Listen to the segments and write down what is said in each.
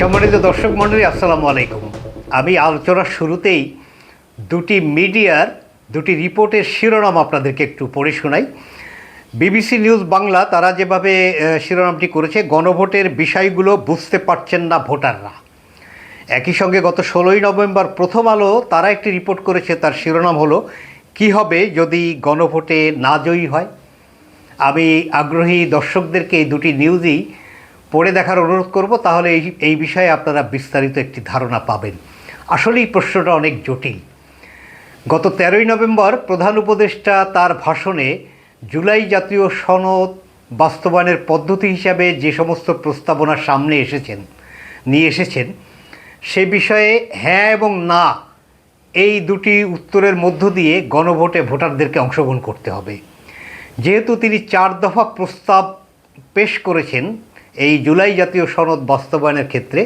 সম্মানিত দর্শক মণ্ডলী, আসসালামু আলাইকুম। আমি আলোচনার শুরুতেই দুটি মিডিয়ার, দুটি রিপোর্টের শিরোনাম আপনাদেরকে একটু পড়ে শোনাই। বিবিসি নিউজ বাংলা, তারা যেভাবে শিরোনামটি করেছে, গণভোটের বিষয়গুলো বুঝতে পারছেন না ভোটাররা। একই সঙ্গে গত ষোলোই নভেম্বর প্রথম আলো, তারা একটি রিপোর্ট করেছে, তার শিরোনাম হলো, কি হবে যদি গণভোটে না জয়ী হয়? আমি আগ্রহী দর্শকদেরকে এই দুটি নিউজই পড়ে দেখার অনুরোধ করব, তাহলে এই এই বিষয়ে আপনারা বিস্তারিত একটি ধারণা পাবেন। আসলেই প্রশ্নটা অনেক জটিল। গত তেরোই নভেম্বর প্রধান উপদেষ্টা তার ভাষণে জুলাই জাতীয় সনদ বাস্তবায়নের পদ্ধতি হিসাবে যে সমস্ত প্রস্তাবনা সামনে এসেছেন, নিয়ে এসেছেন, সে বিষয়ে হ্যাঁ এবং না এই দুটি উত্তরের মধ্য দিয়ে গণভোটে ভোটারদেরকে অংশগ্রহণ করতে হবে। যেহেতু তিনি চার দফা প্রস্তাব পেশ করেছেন এই জুলাই জাতীয় সনদ বাস্তবায়নের ক্ষেত্রে,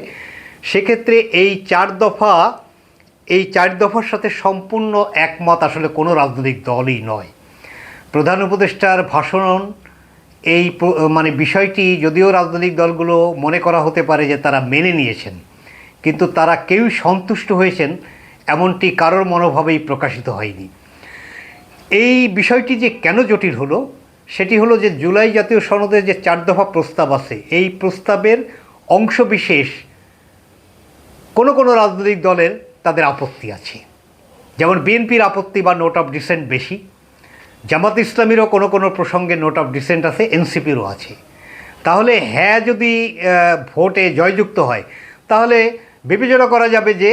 সেক্ষেত্রে এই চার দফা, এই চার দফার সাথে সম্পূর্ণ একমত আসলে কোনো রাজনৈতিক দলই নয়। প্রধান উপদেষ্টার ভাষণ এই মানে বিষয়টি যদিও রাজনৈতিক দলগুলো মনে করা হতে পারে যে তারা মেনে নিয়েছেন, কিন্তু তারা কেউই সন্তুষ্ট হয়েছেন এমনটি কারোর মনোভাবেই প্রকাশিত হয়নি। এই বিষয়টি যে কেন জটিল হলো সেটি হলো যে জুলাই জাতীয় সনদের যে চার দফা প্রস্তাব আছে, এই প্রস্তাবের অংশবিশেষ কোনো কোনো রাজনৈতিক দলের তাদের আপত্তি আছে। যেমন বিএনপির আপত্তি বা নোট অফ ডিসেন্ট বেশি, জামাত ইসলামীরও কোনো কোনো প্রসঙ্গে নোট অফ ডিসেন্ট আছে, এনসিপিরও আছে। তাহলে হ্যাঁ যদি ভোটে জয়যুক্ত হয়, তাহলে বিবেচনা করা যাবে যে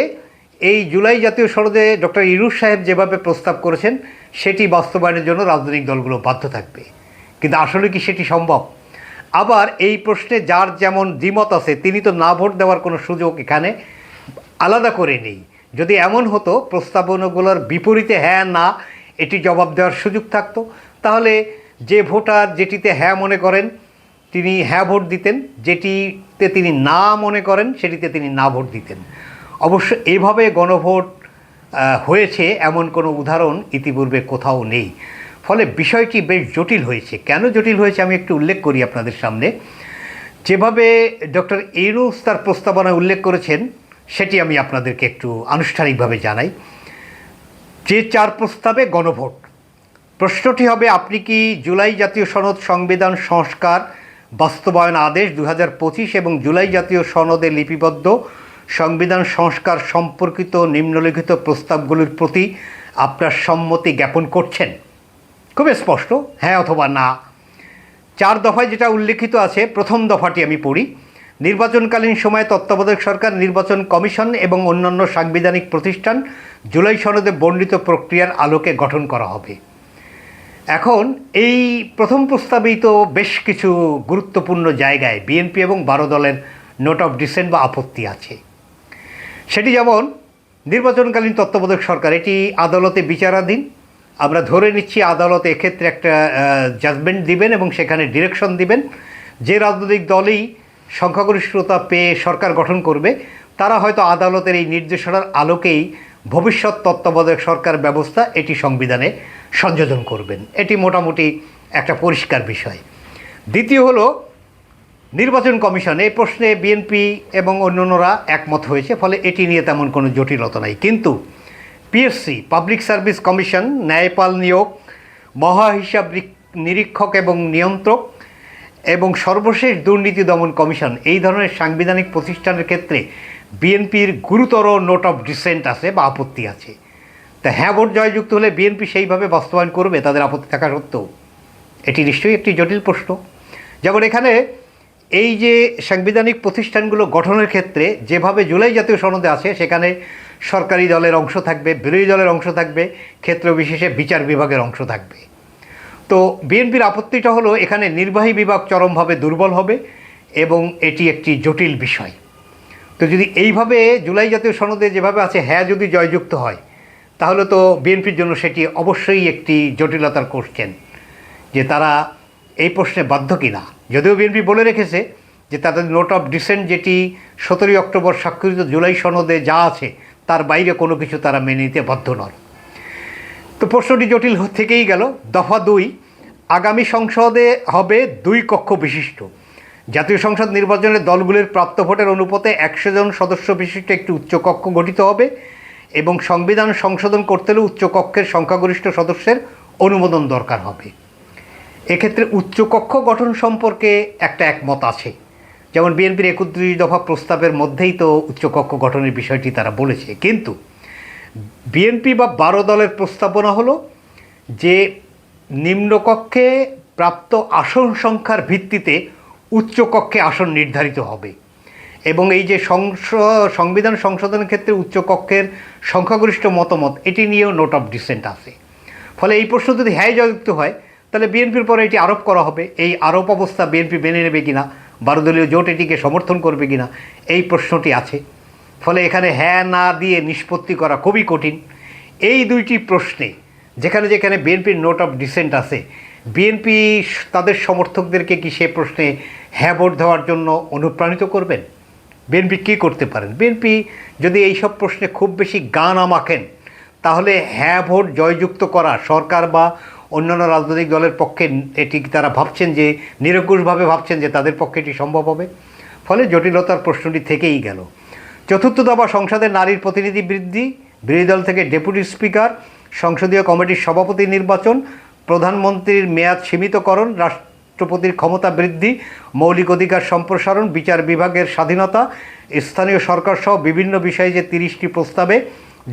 এই জুলাই জাতীয় সনদে ডক্টর ইরুস সাহেব যেভাবে প্রস্তাব করেছেন, সেটি বাস্তবায়নের জন্য রাজনৈতিক দলগুলো বাধ্য থাকবে। কিন্তু আসলে কি সেটি সম্ভব? আবার এই প্রশ্নে যার যেমন দ্বিমত আছে, তিনি তো না ভোট দেওয়ার কোনো সুযোগ এখানে আলাদা করে নেই। যদি এমন হতো, প্রস্তাবনাগুলোর বিপরীতে হ্যাঁ না, এটি জবাব দেওয়ার সুযোগ থাকতো। তাহলে যে ভোটার যেটিতে হ্যাঁ মনে করেন, তিনি হ্যাঁ ভোট দিতেন, যেটিতে তিনি না মনে করেন, সেটিতে তিনি না ভোট দিতেন। অবশ্য এভাবে গণভোট হয়েছে এমন কোনো উদাহরণ ইতিপূর্বে কোথাও নেই। ফলে বিষয়টি বেশ জটিল হয়েছে। কেন জটিল হয়েছে আমি একটু উল্লেখ করি আপনাদের সামনে। যেভাবে ডক্টর ইউনুস তার প্রস্তাবনায় উল্লেখ করেছেন, সেটি আমি আপনাদেরকে একটু আনুষ্ঠানিকভাবে জানাই। যে চার প্রস্তাবে গণভোট। প্রশ্নটি হবে, আপনি কি জুলাই জাতীয় সনদ সংবিধান সংস্কার বাস্তবায়ন আদেশ দু হাজার পঁচিশ এবং জুলাই জাতীয় সনদে লিপিবদ্ধ সংবিধান সংস্কার সম্পর্কিত নিম্নলিখিত প্রস্তাবগুলির প্রতি আপনার সম্মতি জ্ঞাপন করছেন? খুব স্পষ্ট হ্যাঁ অথবা না। চার দফায় যেটা উল্লেখিত আছে, প্রথম দফাটি আমি পড়ি। নির্বাচনকালীন সময়ে তত্ত্বাবধায়ক সরকার, নির্বাচন কমিশন এবং অন্যান্য সাংবিধানিক প্রতিষ্ঠান জুলাই সনদে বর্ণিত প্রক্রিয়ার আলোকে গঠন করা হবে। এখন এই প্রথম প্রস্তাবেই তো বেশ কিছু গুরুত্বপূর্ণ জায়গায় বিএনপি এবং বারো দলের নোট অফ ডিসেন্ট বা আপত্তি আছে। সেটি যেমন, নির্বাচনকালীন তত্ত্বাবধায়ক সরকার, এটি আদালতে বিচারাধীন আমরা ধরে নিচ্ছি আদালত এক্ষেত্রে একটা জাজমেন্ট দিবেন এবং সেখানে ডিরেকশন দিবেন। যে রাজনৈতিক দলই সংখ্যাগরিষ্ঠতা পেয়ে সরকার গঠন করবে, তারা হয়তো আদালতের এই নির্দেশনার আলোকেই ভবিষ্যৎ তত্ত্বাবধায়ক সরকার ব্যবস্থা এটি সংবিধানে সংযোজন করবেন। এটি মোটামুটি একটা পরিষ্কার বিষয়। দ্বিতীয় হলো, নির্বাচন কমিশন, এই প্রশ্নে বিএনপি এবং অন্যান্যরা একমত হয়েছে, ফলে এটি নিয়ে তেমন কোনো জটিলতা নাই। কিন্তু পিএসসি পাবলিক সার্ভিস কমিশন ন্যায়পাল নিয়োগ মহা হিসাব নিরীক্ষক এবং নিয়ন্ত্রক এবং সর্বশেষ দুর্নীতি দমন কমিশন এই ধরনের সাংবিধানিক প্রতিষ্ঠানের ক্ষেত্রে বিএনপির গুরুতর নোট অফ ডিসেন্ট আছে বা আপত্তি আছে। তা হ্যাঁ ভোট জয়যুক্ত হলে বিএনপি সেইভাবে বাস্তবায়ন করবে, তাদের আপত্তি থাকা সত্ত্বেও। এটি নিশ্চয়ই একটি জটিল প্রশ্ন। যেমন এখানে এই যে সাংবিধানিক প্রতিষ্ঠানগুলো গঠনের ক্ষেত্রে যেভাবে জুলাই জাতীয় সনদে আছে, সেখানে সরকারি দলের অংশ থাকবে, বিরোধী দলের অংশ থাকবে, ক্ষেত্র বিশেষে বিচার বিভাগের অংশ থাকবে। তো বিএনপির আপত্তিটা হলো, এখানে নির্বাহী বিভাগ চরমভাবে দুর্বল হবে এবং এটি একটি জটিল বিষয়। তো যদি এইভাবে জুলাই জাতীয় সনদে যেভাবে আছে হ্যাঁ যদি জয়যুক্ত হয়, তাহলে তো বিএনপির জন্য সেটি অবশ্যই একটি জটিলতার কোশ্চেন যে তারা এই প্রশ্নে বাধ্য কিনা। যদিও বিএনপি বলে রেখেছে যে তাদের নোট অফ ডিসেন্ট যেটি সতেরোই অক্টোবর স্বাক্ষরিত জুলাই সনদে যা আছে তার বাইরে কোনো কিছু তারা মেনে নিতে বাধ্য নয় তো প্রশ্নটি জটিল থেকেই গেল। দফা দুই, আগামী সংসদে হবে দুই কক্ষ বিশিষ্ট। জাতীয় সংসদ নির্বাচনে দলগুলির প্রাপ্ত ভোটের অনুপাতে একশো জন সদস্য বিশিষ্ট একটি উচ্চকক্ষ গঠিত হবে এবং সংবিধান সংশোধন করতে হলে উচ্চকক্ষের সংখ্যাগরিষ্ঠ সদস্যের অনুমোদন দরকার হবে। এক্ষেত্রে উচ্চকক্ষ গঠন সম্পর্কে একটা একমত আছে। যেমন বিএনপির একত্রিশ দফা প্রস্তাবের মধ্যেই তো উচ্চকক্ষ গঠনের বিষয়টি তারা বলেছে। কিন্তু বিএনপি বা বারো দলের প্রস্তাবনা হলো যে নিম্নকক্ষে প্রাপ্ত আসন সংখ্যার ভিত্তিতে উচ্চকক্ষে আসন নির্ধারিত হবে এবং এই যে সংবিধান সংশোধনের ক্ষেত্রে উচ্চকক্ষের সংখ্যাগরিষ্ঠ মতামত, এটি নিয়েও নোট অফ ডিসেন্ট আছে। ফলে এই প্রশ্ন যদি হ্যাঁ জয়যুক্ত হয়, তাহলে বিএনপির পরে এটি আরোপ করা হবে। এই আরোপ অবস্থা বিএনপি মেনে নেবে কিনা বারো দলীয় জোট এটিকে সমর্থন করবে কিনা, এই প্রশ্নটি আছে। ফলে এখানে হ্যাঁ না দিয়ে নিষ্পত্তি করা খুবই কঠিন। এই দুইটি প্রশ্নে যেখানে যেখানে বিএনপির নোট অফ ডিসেন্ট আছে, বিএনপি তাদের সমর্থকদেরকে কি সে প্রশ্নে হ্যাঁ ভোট দেওয়ার জন্য অনুপ্রাণিত করবেন? বিএনপি কী করতে পারেন? বিএনপি যদি এইসব প্রশ্নে খুব বেশি গান আমাকেন তাহলে হ্যাঁ ভোট জয়যুক্ত করা সরকার বা অন্যান্য রাজনৈতিক দলের পক্ষে এটি তারা ভাবছেন যে, নিরঙ্কুশভাবে ভাবছেন যে তাদের পক্ষে এটি সম্ভব হবে। ফলে জটিলতার প্রশ্নটি থেকেই গেল। চতুর্থ দফা সংসদে নারীর প্রতিনিধি বৃদ্ধি, বিরোধী দল থেকে ডেপুটি স্পিকার, সংসদীয় কমিটির সভাপতি নির্বাচন, প্রধানমন্ত্রীর মেয়াদ সীমিতকরণ, রাষ্ট্রপতির ক্ষমতা বৃদ্ধি, মৌলিক অধিকার সম্প্রসারণ, বিচার বিভাগের স্বাধীনতা, স্থানীয় সরকারসহ বিভিন্ন বিষয়ে যে তিরিশটি প্রস্তাবে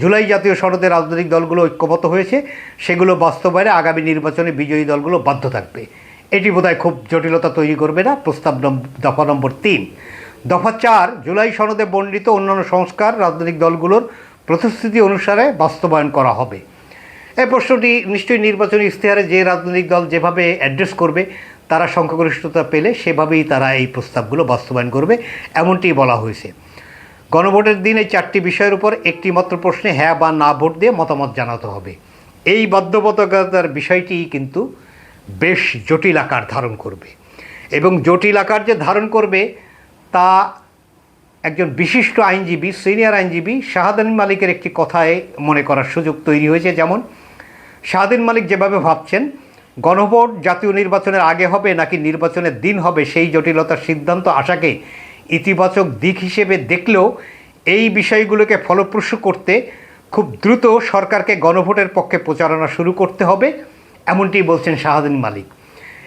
জুলাই জাতীয় সনদে রাজনৈতিক দলগুলো ঐক্যমত হয়েছে, সেগুলো বাস্তবায়নে আগামী নির্বাচনে বিজয়ী দলগুলো বাধ্য থাকবে। এটি বোধহয় খুব জটিলতা তৈরি করবে না, প্রস্তাব দফা নম্বর তিন। দফা চার, জুলাই সনদে বর্ণিত অন্যান্য সংস্কার রাজনৈতিক দলগুলোর প্রতিশ্রুতি অনুসারে বাস্তবায়ন করা হবে। এই প্রশ্নটি নিশ্চয়ই নির্বাচনী ইশতেহারে যে রাজনৈতিক দল যেভাবে অ্যাড্রেস করবে, তারা সংখ্যাগরিষ্ঠতা পেলে সেভাবেই তারা এই প্রস্তাবগুলো বাস্তবায়ন করবে, এমনটি বলা হয়েছে। গণভোটের দিন এই চারটি বিষয়ের উপর একটি মাত্র প্রশ্নে হ্যাঁ বা না ভোট দিয়ে মতামত জানাতে হবে। এই বাধ্যবাধকতার বিষয়টি কিন্তু বেশ জটিল আকার ধারণ করবে এবং জটিল আকার যে ধারণ করবে তা একজন বিশিষ্ট আইনজীবী, সিনিয়র আইনজীবী শাহাদান মালিকের একটি কথায় মনে করার সুযোগ তৈরি হয়েছে। যেমন, শাহাদিন মালিক যেভাবে ভাবছেন, গণভোট জাতীয় নির্বাচনের আগে হবে নাকি নির্বাচনের দিন হবে সেই জটিলতার সিদ্ধান্ত আশাকে ইতিবাচক দিক হিসেবে দেখলেও এই বিষয়গুলোকে ফলপ্রসূ করতে খুব দ্রুত সরকারকে গণভোটের পক্ষে প্রচারণা শুরু করতে হবে এমনটি বলছেন শাহাদিন মালিক।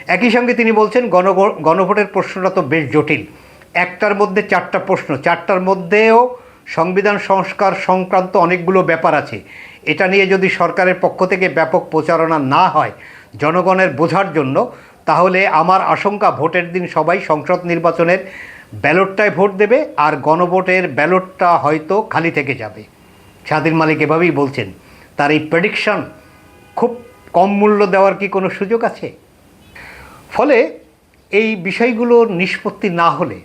একই সঙ্গে তিনি বলছেন, গণ, গণভোটের প্রশ্নটা তো বেশ জটিল। একটার মধ্যে চারটা প্রশ্ন, চারটার মধ্যেও সংবিধান সংস্কার সংক্রান্ত অনেকগুলো ব্যাপার আছে। এটা নিয়ে যদি সরকারের পক্ষ থেকে ব্যাপক প্রচারণা না হয় জনগণের বোঝার জন্য, তাহলে আমার আশঙ্কা ভোটের দিন সবাই সংসদ নির্বাচনের ব্যালটটায় ভোট দেবে আর গণভোটের ব্যালটটা হয়তো খালি থেকে যাবে। স্বাধীন মালিক এভাবেই বলছেন। তার এই প্রেডিকশন খুব কম মূল্য দেওয়ার কি কোনো সুযোগ আছে? ফলে এই বিষয়গুলোর নিষ্পত্তি না হলে,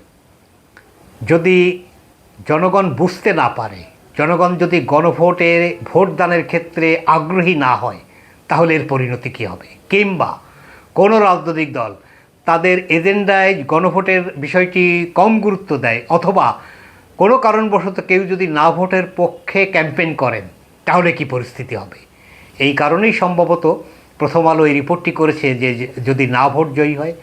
যদি জনগণ বুঝতে না পারে, জনগণ যদি গণভোটের ভোটদানের ক্ষেত্রে আগ্রহী না হয়, তাহলে এর পরিণতি কী হবে? কিংবা কোনো রাজনৈতিক দল তাদের এজেন্ডায় গণভোটের বিষয়টি কম গুরুত্ব দেয় অথবা কোনো কারণবশত কেউ যদি না ভোটের পক্ষে ক্যাম্পেইন করেন, তাহলে কি পরিস্থিতি হবে? এই কারণেই সম্ভবত প্রথম আলো এই রিপোর্টটি করেছে যে যে, যদি না ভোট জয়ী হয়।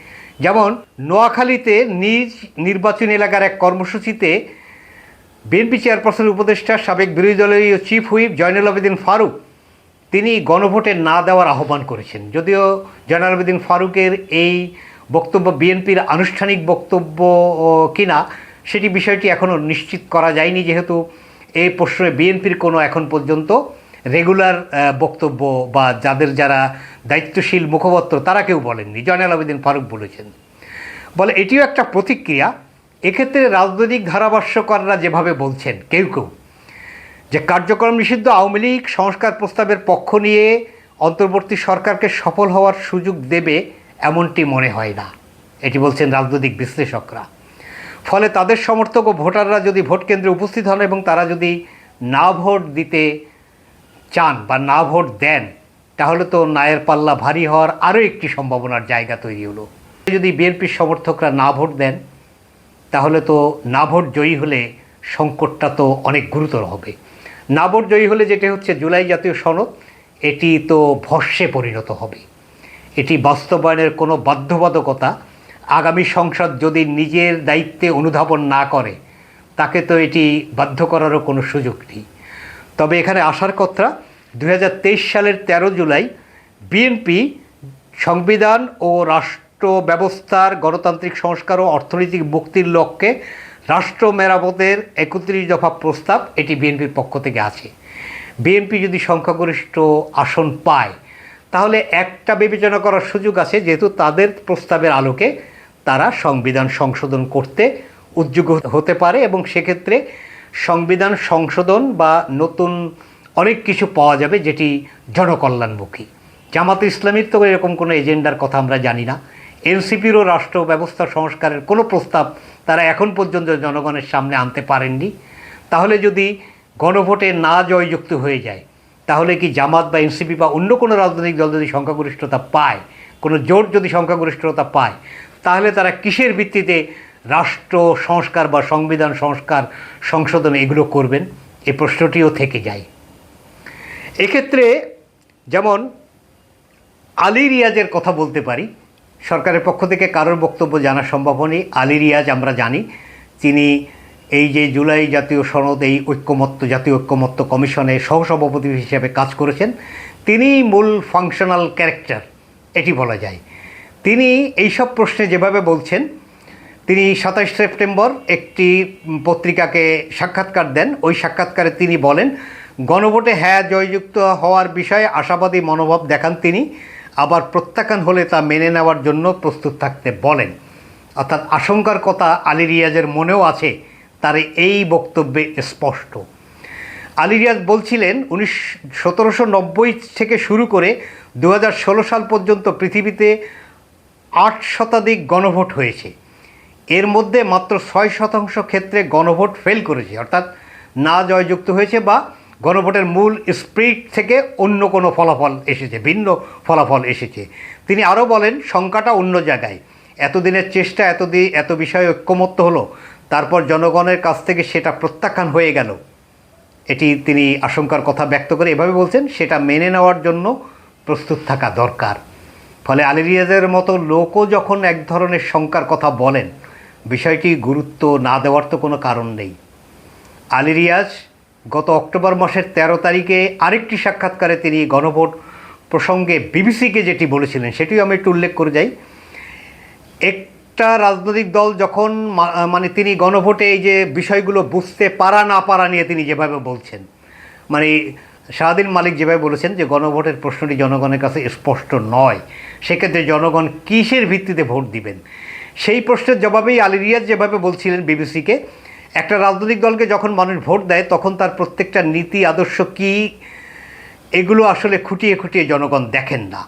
যেমন, নোয়াখালীতে নিজ নির্বাচনী এলাকার এক কর্মসূচিতে বিএনপি চেয়ারপারসন উপদেষ্টা, সাবেক বিরোধী দলীয় চিফ হুইপ জয়নুল আবেদিন ফারুক, তিনি গণভোটে না দেওয়ার আহ্বান করেছেন। যদিও জয়নুল আবেদিন ফারুকের এই বক্তব্য, বিএনপির আনুষ্ঠানিক বক্তব্য কিনা, সেটি বিষয়টি এখনও নিশ্চিত করা যায়নি, যেহেতু এই প্রশ্নে বিএনপির কোনো এখন পর্যন্ত রেগুলার বক্তব্য বা যাদের যারা দায়িত্বশীল মুখপত্র, তারা কেউ বলেননি। জয়নাল আবেদিন ফারুক বলেছেন। বলে, এটিও একটা প্রতিক্রিয়া। এক্ষেত্রে রাজনৈতিক ধারাভাষ্যকাররা যেভাবে বলছেন, কেউ কেউ, যে কার্যক্রম নিষিদ্ধ আওয়ামী লীগ সংস্কার প্রস্তাবের পক্ষ নিয়ে অন্তর্বর্তী সরকারকে সফল হওয়ার সুযোগ দেবে এমনটি মনে হয় না। এটি বলছেন রাজনৈতিক বিশ্লেষকরা। ফলে তাদের সমর্থক ও ভোটাররা যদি ভোট কেন্দ্রে উপস্থিত হন এবং তারা যদি না ভোট দিতে চান বা না ভোট দেন, তাহলে তো নায়ের পাল্লা ভারী হওয়ার আরও একটি সম্ভাবনার জায়গা তৈরি হলো। যদি বিএনপির সমর্থকরা না ভোট দেন, তাহলে তো না ভোট জয়ী হলে সংকটটা তো অনেক গুরুতর হবে। না ভোট জয়ী হলে যেটা হচ্ছে জুলাই জাতীয় সনদ, এটি তো ভস্যে পরিণত হবে। এটি বাস্তবায়নের কোনো বাধ্যবাধকতা। আগামী সংসদ যদি নিজের দায়িত্বে অনুধাবন না করে, তাকে তো এটি বাধ্য করারও কোনো সুযোগ নেই। তবে এখানে আসার কথা দু হাজার তেইশ সালের ১৩ জুলাই বিএনপি সংবিধান ও রাষ্ট্র ব্যবস্থার গণতান্ত্রিক সংস্কার ও অর্থনৈতিক মুক্তির লক্ষ্যে রাষ্ট্র মেরামতের একত্রিশ দফা প্রস্তাব এটি বিএনপির পক্ষ থেকে আছে। বিএনপি যদি সংখ্যাগরিষ্ঠ আসন পায় তাহলে একটা বিবেচনা করার সুযোগ আছে, যেহেতু তাদের প্রস্তাবের আলোকে তারা সংবিধান সংশোধন করতে উদ্যোগ হতে পারে এবং সেক্ষেত্রে সংবিধান সংশোধন বা নতুন অনেক কিছু পাওয়া যাবে যেটি জনকল্যাণমুখী। জামাত ইসলামীর তো এরকম কোনো এজেন্ডার কথা আমরা জানি না। এনসিপিরও রাষ্ট্র ব্যবস্থা সংস্কারের কোনো প্রস্তাব তারা এখন পর্যন্ত জনগণের সামনে আনতে পারেননি। তাহলে যদি গণভোটে না জয়যুক্ত হয়ে যায় তাহলে কি জামাত বা এনসিপি বা অন্য কোনো রাজনৈতিক দল যদি সংখ্যাগরিষ্ঠতা পায়, কোনো জোট যদি সংখ্যাগরিষ্ঠতা পায়, তাহলে তারা কিসের ভিত্তিতে রাষ্ট্র সংস্কার বা সংবিধান সংস্কার সংশোধন এগুলো করবেন? এই প্রশ্নটিও থেকে যায়। এক্ষেত্রে যেমন আলী রিয়াজের কথা বলতে পারি, সরকারের পক্ষ থেকে কারোর বক্তব্য জানা সম্ভব হয়নি। আলী রিয়াজ আমরা জানি, তিনি এই যে জুলাই জাতীয় সনদ, এই ঐক্যমত্য, জাতীয় ঐক্যমত্য কমিশনে সহসভাপতি হিসেবে কাজ করেছেন, তিনি মূল ফাংশনাল ক্যারেক্টার এটি বলা যায়। তিনি এইসব প্রশ্নে যেভাবে বলছেন, তিনি সাতাশ সেপ্টেম্বর একটি পত্রিকাকে সাক্ষাৎকার দেন। ওই সাক্ষাৎকারে তিনি বলেন, গণভোটে হ্যাঁ জয়যুক্ত হওয়ার বিষয়ে আশাবাদী মনোভাব দেখান তিনি। আবার প্রত্যাখ্যান হলে তা মেনে নেওয়ার জন্য প্রস্তুত থাকতে বলেন। অর্থাৎ আশঙ্কার কথা আলী রিয়াজের মনেও আছে তার এই বক্তব্যে স্পষ্ট। আলী রিয়াজ বলছিলেন, উনিশ, সতেরোশো নব্বই থেকে শুরু করে দু হাজার ষোলো সাল পর্যন্ত পৃথিবীতে আট শতাধিক গণভোট হয়েছে। এর মধ্যে মাত্র ছয় শতাংশ ক্ষেত্রে গণভোট ফেল করেছে। অর্থাৎ না জয়যুক্ত হয়েছে বা গণভোটের মূল স্প্রিট থেকে অন্য কোনো ফলাফল এসেছে, ভিন্ন ফলাফল এসেছে। তিনি আরও বলেন, সংখ্যাটা অন্য জায়গায়। এতদিনের চেষ্টা এতদিন এত বিষয়ে ঐক্যমত্য হলো। তারপর জনগণের কাছ থেকে সেটা প্রত্যাখ্যান হয়ে গেল। এটি তিনি আশঙ্কার কথা ব্যক্ত করে এভাবে বলছেন, সেটা মেনে নেওয়ার জন্য প্রস্তুত থাকা দরকার। ফলে আলী রিয়াজের মতো লোকও যখন এক ধরনের শঙ্কার কথা বলেন, বিষয়টি গুরুত্ব না দেওয়ার তো কোনো কারণ নেই। আলী রিয়াজ গত অক্টোবর মাসের ১৩ তারিখে আরেকটি সাক্ষাৎকারে তিনি গণভোট প্রসঙ্গে বিবিসিকে যেটি বলেছিলেন, সেটিও আমি একটু উল্লেখ করে যাই। একটা রাজনৈতিক দল যখন মানে তিনি গণভোটে এই যে বিষয়গুলো বুঝতে পারা না পারা নিয়ে তিনি যেভাবে বলছেন মানে শাহদিন মালিক যেভাবে বলেছেন যে গণভোটের প্রশ্নটি জনগণের কাছে স্পষ্ট নয়, সেক্ষেত্রে জনগণ কিসের ভিত্তিতে ভোট দিবেন? সেই প্রশ্নের জবাবেই আলী রিয়াজ যেভাবে বলছিলেন বিবিসিকে, একটা রাজনৈতিক দলকে যখন মানুষ ভোট দেয়, তখন তার প্রত্যেকটা নীতি, আদর্শ কী, এগুলো আসলে খুঁটিয়ে খুঁটিয়ে জনগণ দেখেন না।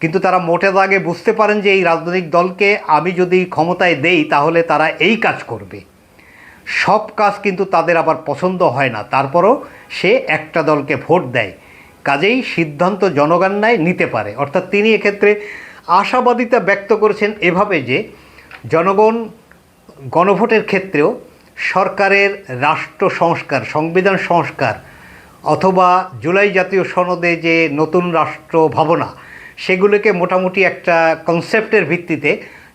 কিন্তু তারা মোটে দাগে বুঝতে পারেন যে এই রাজনৈতিক দলকে আমি যদি ক্ষমতায় দেই, তাহলে তারা এই কাজ করবে। সব কাজ কিন্তু তাদের আবার পছন্দ হয় না। তারপরও সে একটা দলকে ভোট দেয়। কাজেই সিদ্ধান্ত জনগণ নেয় নিতে পারে। অর্থাৎ তিনি এক্ষেত্রে আশাবাদিতা ব্যক্ত করেছেন এভাবে যে, জনগণ গণভোটের ক্ষেত্রেও সরকারের রাষ্ট্র সংস্কার, সংবিধান সংস্কার অথবা জুলাই জাতীয় সনদে যে নতুন রাষ্ট্র ভাবনা সেগুলোকে মোটামুটি একটা কনসেপ্টের ভিত্তিতে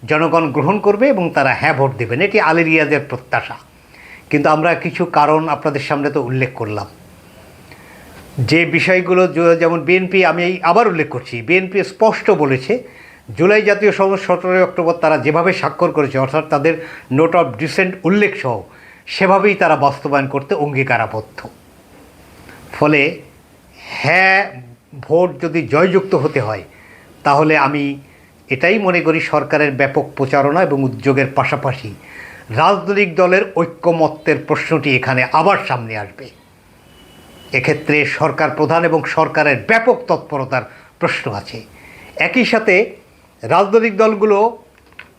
জনগণ গ্রহণ করবে এবং তারা হ্যাঁ ভোট দেবেন। এটি আলী রিয়াজের প্রত্যাশা। কিন্তু আমরা কিছু কারণ আপনাদের সামনে তো উল্লেখ করলাম। যে বিষয়গুলো যেমন বিএনপি, আমি আবার উল্লেখ করছি। বিএনপি স্পষ্ট বলেছে, জুলাই জাতীয় সংসদ সতেরোই অক্টোবর তারা যেভাবে স্বাক্ষর করেছে, অর্থাৎ তাদের নোট অফ ডিসেন্ট উল্লেখ সহ সেভাবেই তারা বাস্তবায়ন করতে অঙ্গীকারাবদ্ধ। ফলে হ্যাঁ ভোট যদি জয়যুক্ত হতে হয়, তাহলে আমি এটাই মনে করি সরকারের ব্যাপক প্রচারণা এবং উদ্যোগের পাশাপাশি রাজনৈতিক দলের ঐক্যমত্যের প্রশ্নটি এখানে আবার সামনে আসবে। এক্ষেত্রে সরকার প্রধান এবং সরকারের ব্যাপক তৎপরতার প্রশ্ন আছে। একই সাথে রাজনৈতিক দলগুলো,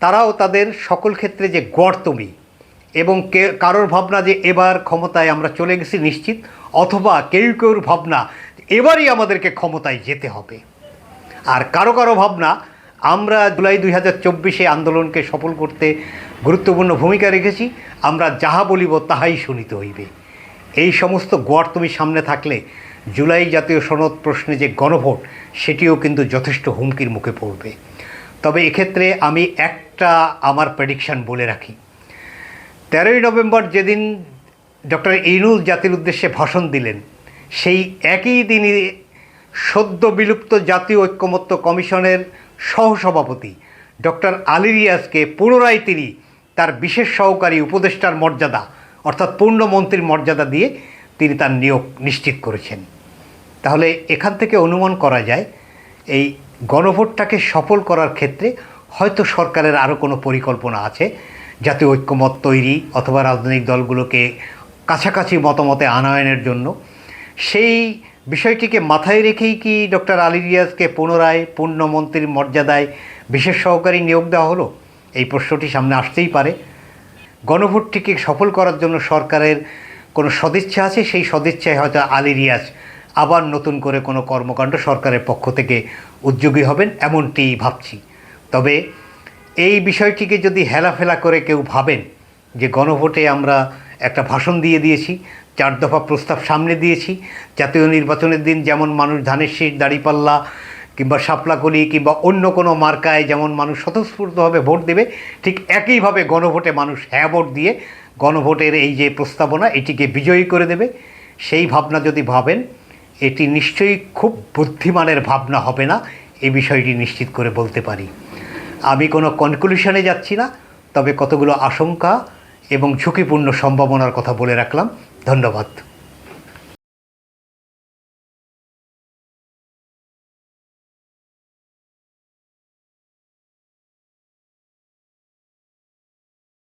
তারাও তাদের সকল ক্ষেত্রে যে গড়তমি এবং কে, কারোর ভাবনা যে এবার ক্ষমতায় আমরা চলে গেছি নিশ্চিত, অথবা কেউ কেউর ভাবনা এবারই আমাদেরকে ক্ষমতায় যেতে হবে। আর কারও কারও ভাবনা, আমরা জুলাই দুই হাজার চব্বিশে আন্দোলনকে সফল করতে গুরুত্বপূর্ণ ভূমিকা রেখেছি, আমরা যাহা বলিব তাহাই শুনিতে হইবে। এই সমস্ত গোয়ার তুমি সামনে থাকলে জুলাই জাতীয় সনদ প্রশ্নে যে গণভোট, সেটিও কিন্তু যথেষ্ট হুমকির মুখে পড়বে। তবে এক্ষেত্রে আমি একটা আমার প্রেডিকশন বলে রাখি। তেরোই নভেম্বর যেদিন ডক্টর ইনুল জাতির উদ্দেশ্যে ভাষণ দিলেন সেই একই দিনই সদ্য বিলুপ্ত জাতীয় ঐক্যমত্য কমিশনের সহসভাপতি ডক্টর আলিরিয়াসকে পুনরায় তিনি তার বিশেষ সহকারী উপদেষ্টার মর্যাদা, অর্থাৎ পূর্ণমন্ত্রীর মর্যাদা দিয়ে তিনি তার নিয়োগ নিশ্চিত করেছেন। তাহলে এখান থেকে অনুমান করা যায়, এই গণভোটটাকে সফল করার ক্ষেত্রে হয়তো সরকারের আরও কোনো পরিকল্পনা আছে, জাতীয় ঐক্যমত তৈরি অথবা রাজনৈতিক দলগুলোকে কাছাকাছি মতামতে আনয়নের জন্য। সেই বিষয়টিকে মাথায় রেখেই কি ডক্টর আলী রিয়াজকে পুনরায় পূর্ণমন্ত্রীর মর্যাদায় বিশেষ সহকারী নিয়োগ দেওয়া হলো? এই প্রশ্নটি সামনে আসতেই পারে। গণভোটটিকে সফল করার জন্য সরকারের কোনো সদিচ্ছা আছে? সেই সদিচ্ছায় হয়তো আলী রিয়াজ আবার নতুন করে কোনো কর্মকাণ্ড সরকারের পক্ষ থেকে উদ্যোগী হবেন এমনটি ভাবছি। তবে এই বিষয়টিকে যদি হেলাফেলা করে কেউ ভাবেন যে গণভোটে আমরা একটা ভাষণ দিয়ে দিয়েছি চার দফা প্রস্তাব সামনে দিয়েছি। জাতীয় নির্বাচনের দিন যেমন মানুষ ধানের শীষ, দাড়িপাল্লা কিংবা সাপলাকলি কিংবা অন্য কোনো মার্কায় যেমন মানুষ স্বতঃস্ফূর্তভাবে ভোট দেবে, ঠিক একইভাবে গণভোটে মানুষ হ্যাঁ ভোট দিয়ে গণভোটের এই যে প্রস্তাবনা, এটিকে বিজয়ী করে দেবে। সেই ভাবনা যদি ভাবেন, এটি নিশ্চয়ই খুব বুদ্ধিমানের ভাবনা হবে না, এই বিষয়টি নিশ্চিত করে বলতে পারি। আমি কোনো কনক্লুশনে যাচ্ছি না, তবে কতগুলো আশঙ্কা এবং ঝুঁকিপূর্ণ সম্ভাবনার কথা বলে রাখলাম। ধন্যবাদ